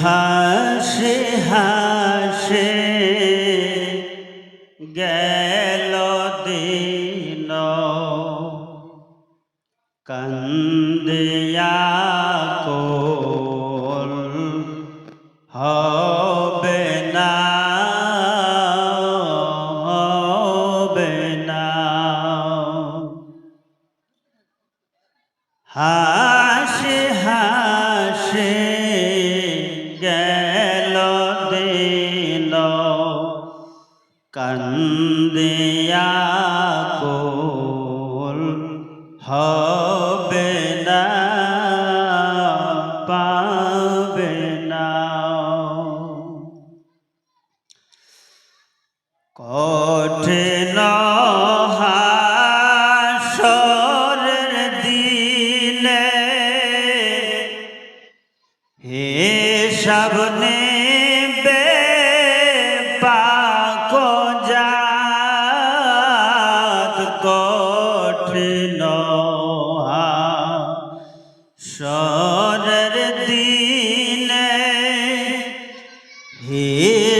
হাসে হাসে গেল দিন। কান্দিয়া কোল হবে না পাবে না। কঠিন হাসরের দিনে হিসাব নেবে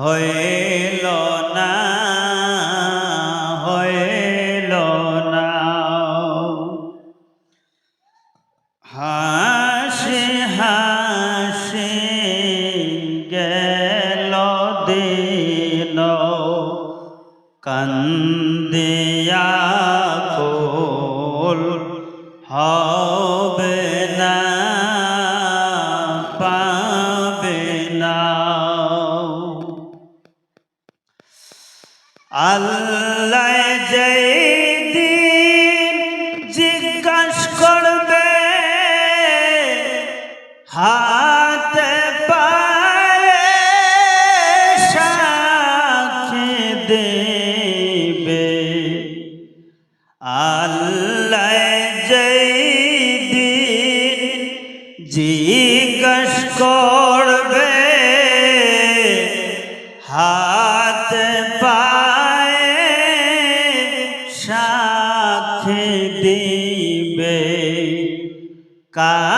হইল না হইল না। হাসি হাসি গেল দিন কান্দিয়া কোল হবে না। আল্লাহ দিন জিজ্ঞাস করবে হাতে পায়ে সাক্ষী দেবে। আল্লাহ দিন জিজ্ঞাস করবে হাত পায়ে কা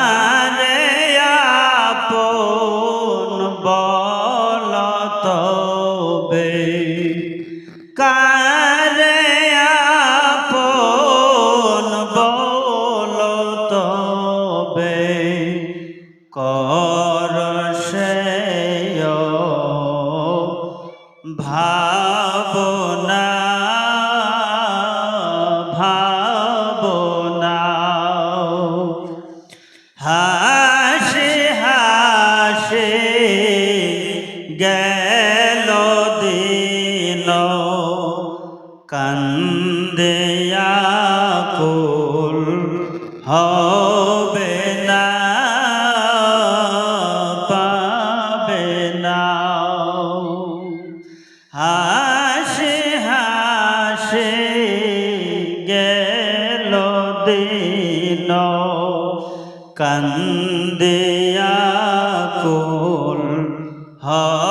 হাসি হাসি গেল দিন কান্দিয়া কুল হবে না পাবে না। হাসি হাসি গেল দিন কান্দিয়া কোল হবে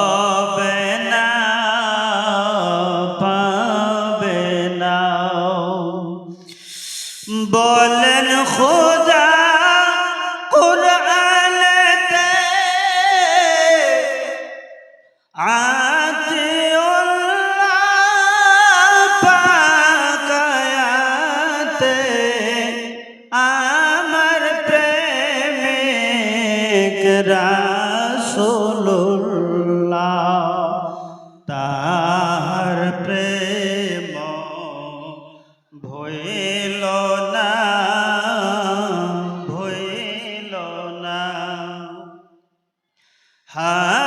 হা